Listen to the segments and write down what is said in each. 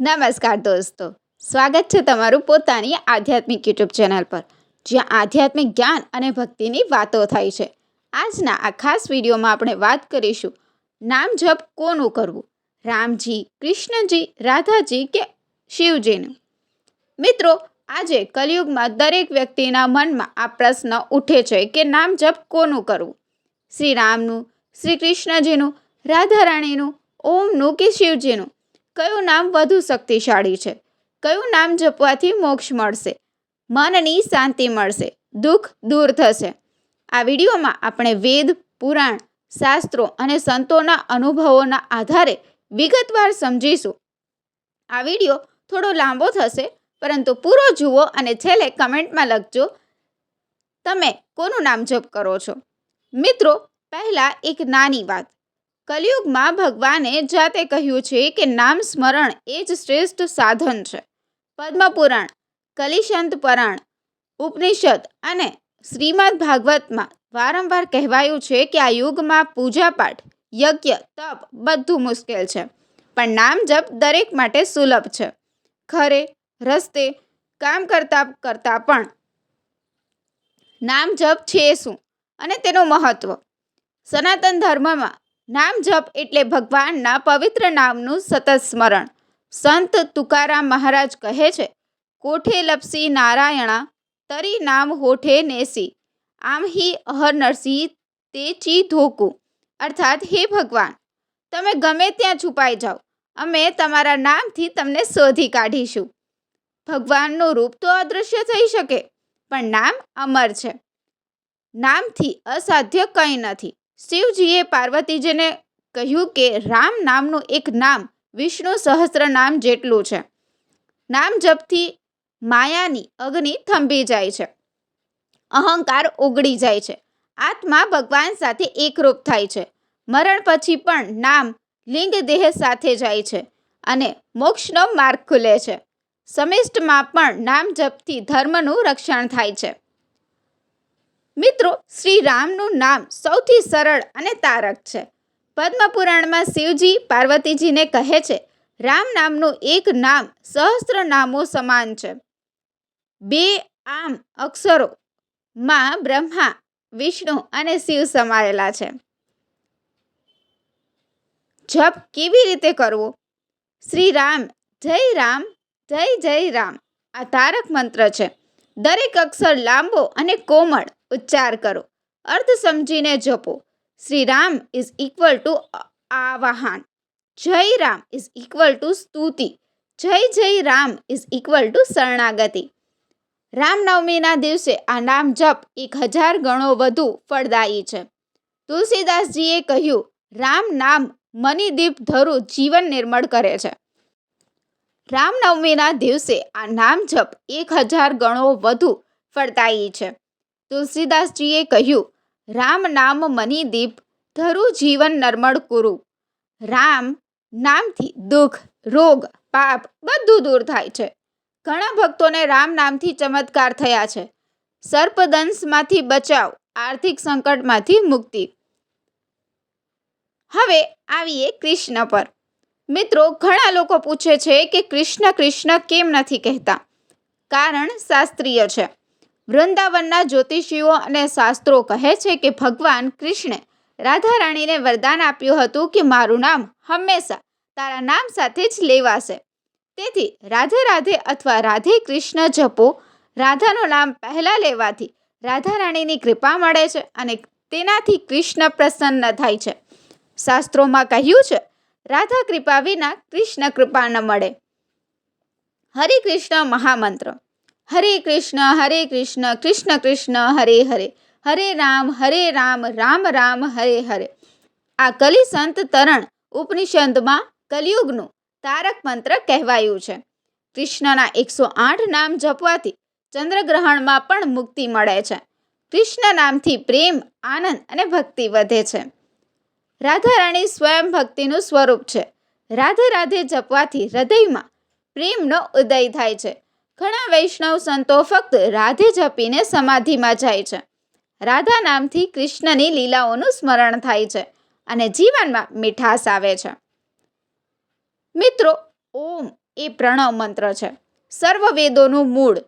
નમસ્કાર દોસ્તો. સ્વાગત છે તમારું પોતાની આધ્યાત્મિક યુટ્યુબ ચેનલ પર, જ્યાં આધ્યાત્મિક જ્ઞાન અને ભક્તિની વાતો થાય છે. આજના આ ખાસ વિડીયોમાં આપણે વાત કરીશું, નામ જપ કોનું કરવું? રામજી, કૃષ્ણજી, રાધાજી કે શિવજીનું? મિત્રો, આજે કલયુગમાં દરેક વ્યક્તિના મનમાં આ પ્રશ્ન ઉઠે છે કે નામ જપ કોનું કરવું? શ્રી રામનું શ્રી કૃષ્ણજીનું રાધા રાણીનું ઓમનું કે શિવજીનું? કયું નામ વધુ શક્તિશાળી છે? કયું નામ જપવાથી મોક્ષ મળશે? મનની શાંતિ મળશે. દુઃખ દૂર થશે. આ વિડીયોમાં આપણે વેદ, પુરાણ, શાસ્ત્રો અને સંતોના અનુભવોના આધારે વિગતવાર સમજીશું. આ વીડિયો થોડો લાંબો થશે, પરંતુ પૂરો જુઓ અને છેલ્લે કમેન્ટમાં લખજો, તમે કોનું નામ જપ કરો છો? મિત્રો, પહેલાં એક નાની વાત. કલયુગમાં ભગવાને જાતે કહ્યું છે કે નામ સ્મરણ એ જ શ્રેષ્ઠ સાધન છે. પદ્મપુરાણ, કલિશંત પરાણ, ઉપનિષદ અને શ્રીમદ ભાગવતમાં વારંવાર કહેવાયું છે કે આ યુગમાં પૂજાપાઠ, યજ્ઞ, તપ બધું મુશ્કેલ છે, પણ નામ જપ દરેક માટે સુલભ છે. ઘરે, રસ્તે, કામ કરતાં કરતાં પણ નામ જપ છે શું? અને તેનું મહત્ત્વ સનાતન ધર્મમાં નામ જપ એટલે ભગવાનના પવિત્ર નામનું સતત સ્મરણ. સંત તુકારામ મહારાજ કહે છે, કોઠે લપસી નારાયણા, તરી નામ હોઠે નેસી. આમ હિ અહર નરસિંહ તે ચી ધોકું. અર્થાત, હે ભગવાન, તમે ગમે ત્યાં છુપાઈ જાઓ. અમે તમારા નામથી તમને શોધી કાઢીશું. ભગવાનનું રૂપ તો અદૃશ્ય થઈ શકે, પણ નામ અમર છે. નામથી અસાધ્ય કંઈ નથી. શિવજીએ પાર્વતીજીને કહ્યું કે રામ નામનું એક નામ વિષ્ણુ સહસ્ત્ર નામ જેટલું છે. નામ જપથી માયાની અગ્નિ થંભી જાય છે. અહંકાર ઓગળી જાય છે. આત્મા ભગવાન સાથે એકરૂપ થાય છે. મરણ પછી પણ નામ લિંગ દેહ સાથે જાય છે અને મોક્ષનો માર્ગ ખુલે છે. સમિષ્ટમાં પણ નામ જપથી ધર્મનું રક્ષણ થાય છે. મિત્રો, શ્રી રામનું નામ સૌથી સરળ અને તારક છે. પદ્મપુરાણમાં શિવજી પાર્વતીજીને કહે છે, રામ નામનું એક નામ સહસ્ત્ર નામો સમાન છે. બે આમ અક્ષરો માં બ્રહ્મા, વિષ્ણુ અને શિવ સમાયેલા છે. જપ કેવી રીતે કરવો? શ્રી રામ, જય રામ, જય જય રામ. આ તારક મંત્ર છે. દરેક અક્ષર લાંબો અને કોમળ ઉચ્ચાર કરો. અર્થ સમજીને જપો. Shri Ram is equal to આવાહન જય રામ ઇઝ ઇક્વલ ટુ સ્તુતિ. જય જય રામ ઇઝ ઇક્વલ ટુ શરણાગતિ. રામનવમીના દિવસે આ નામ જપ એક હજાર ગણો વધુ ફળદાયી છે. તુલસીદાસજીએ કહ્યું, રામ નામ મનિદીપ ધરું જીવન નિર્મળ કરે છે. રામનવમીના દિવસે આ નામ જપ એક હજાર ગણો વધુ ફળદાયી છે. તુલસીદાસજીએ કહ્યું, રામ નામ મનીદીપ, ધરું જીવન નર્મળ કુરુ. રામ નામથી દુઃખ, રોગ, પાપ બધું દૂર થાય છે. ઘણા ભક્તોને રામ નામથી ચમત્કાર થયા છે. સર્પદંશમાંથી બચાવ, આર્થિક સંકટમાંથી મુક્તિ. હવે આવીએ કૃષ્ણ પર. મિત્રો, ઘણા લોકો પૂછે છે કે કૃષ્ણ કૃષ્ણ કેમ નથી કહેતા? કારણ શાસ્ત્રીય છે. વૃંદાવનના જ્યોતિષીઓ અને શાસ્ત્રો કહે છે કે ભગવાન કૃષ્ણે રાધા રાણીને વરદાન આપ્યું હતું કે મારું નામ હંમેશા તારા નામ સાથે જ લેવાશે. તેથી રાધે રાધે અથવા રાધે કૃષ્ણ જપો. રાધાનું નામ પહેલાં લેવાથી રાધા રાણીની કૃપા મળે છે અને તેનાથી કૃષ્ણ પ્રસન્ન થાય છે. શાસ્ત્રોમાં કહ્યું છે, રાધા કૃપા વિના કૃષ્ણ કૃપા ન મળે. હરિકૃષ્ણ મહામંત્ર હરે કૃષ્ણ હરે કૃષ્ણ કૃષ્ણ કૃષ્ણ હરે હરે હરે રામ હરે રામ રામ રામ હરે હરે આ કલી સંત તરણ ઉપનિષદમાં કલિયુગનું તારક મંત્ર કહેવાયું છે. કૃષ્ણના એકસો આઠ નામ જપવાથી ચંદ્રગ્રહણમાં પણ મુક્તિ મળે છે. કૃષ્ણ નામથી પ્રેમ, આનંદ અને ભક્તિ વધે છે. રાધારાણી સ્વયં ભક્તિનું સ્વરૂપ છે. રાધે રાધે જપવાથી હૃદયમાં પ્રેમનો ઉદય થાય છે. ઘણા વૈષ્ણવ સંતો ફક્ત રાધે જપીને સમાધિમાં જાય છે. રાધા નામથી કૃષ્ણની લીલાઓનું સ્મરણ થાય છે અને જીવનમાં મીઠાશ આવે છે. મિત્રો, ઓમ એ પ્રણવ મંત્ર છે. સર્વ વેદોનું મૂળ.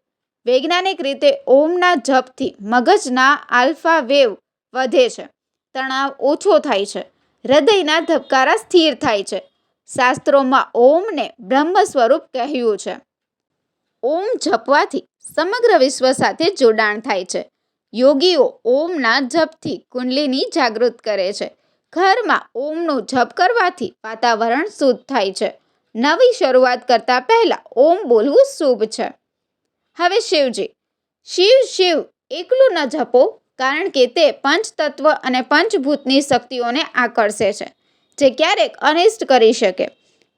વૈજ્ઞાનિક રીતે ઓમના જપથી મગજના આલ્ફા વેવ વધે છે. તણાવ ઓછો થાય છે. હૃદયના ધબકારા સ્થિર થાય છે. શાસ્ત્રોમાં ઓમને બ્રહ્મ સ્વરૂપ કહ્યું છે. ઓમ જપવાથી સમગ્ર વિશ્વ સાથે જોડાણ થાય છે. યોગીઓ ઓમના જપથી કુંડલીની જાગૃત કરે છે. ઘરમાં ઓમનું જપ કરવાથી વાતાવરણ શુદ્ધ થાય છે. નવી શરૂઆત કરતા પહેલા ઓમ બોલવું શુભ છે. હવે શિવજી. શિવ શિવ, એકલું ન જપો કારણ કે તે પંચતત્વ અને પંચભૂતની શક્તિઓને આકર્ષે છે, જે ક્યારેક અનિષ્ટ કરી શકે.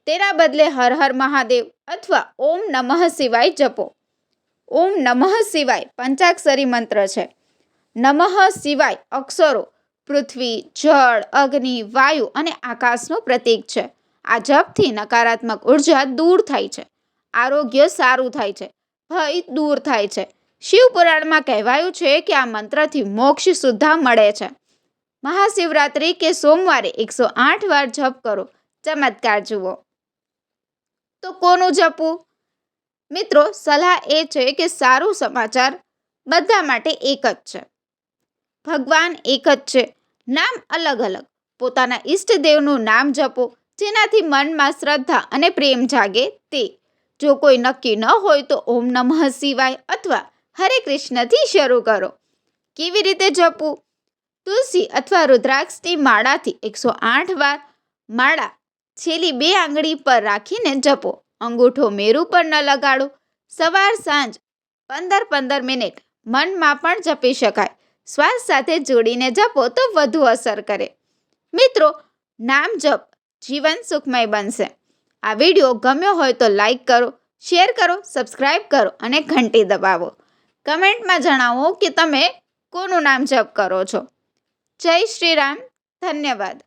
તેના બદલે હર હર મહાદેવ અથવા ઓમ નમઃ શિવાય જપો. ઓમ નમઃ શિવાય પંચાક્ષરી મંત્ર છે. નમઃ શિવાય અક્ષરો, પૃથ્વી, જળ, અગ્નિ, વાયુ અને આકાશનું પ્રતીક છે. આ જપથી નકારાત્મક ઊર્જા દૂર થાય છે. આરોગ્ય સારું થાય છે. ભય દૂર થાય છે. શિવ પુરાણમાં કહેવાયું છે કે આ મંત્રથી મોક્ષ સુદ્ધા મળે છે. મહાશિવરાત્રિ કે સોમવારે એકસો આઠ વાર જપ કરો. ચમત્કાર જુઓ. તો કોનું જપવું? મિત્રો, સલાહ એ છે કે સારું સમાચાર બધા માટે એક જ છે. ભગવાન એક જ છે. નામ અલગ અલગ. પોતાના ઈષ્ટદેવનું નામ જપો, જેનાથી મનમાં શ્રદ્ધા અને પ્રેમ જાગે તે. જો કોઈ નક્કી ન હોય તો ઓમ નમઃ શિવાય અથવા હરે કૃષ્ણથી શરૂ કરો. કેવી રીતે જપવું? તુલસી અથવા રુદ્રાક્ષની માળાથી એકસો આઠ વાર માળા છેલ્લી બે આંગળી પર રાખીને જપો. અંગૂઠો મેરુ પર ન લગાડો. સવાર સાંજ પંદર પંદર મિનિટ મનમાં પણ જપી શકાય. શ્વાસ સાથે જોડીને જપો તો વધુ અસર કરે. મિત્રો, નામ જપ જીવન સુખમય બનશે. આ વીડિયો ગમ્યો હોય તો લાઈક કરો, શેર કરો સબસ્ક્રાઈબ કરો અને ઘંટી દબાવો. કમેન્ટમાં જણાવો કે તમે કોનું નામ જપ કરો છો? જય શ્રી રામ ધન્યવાદ.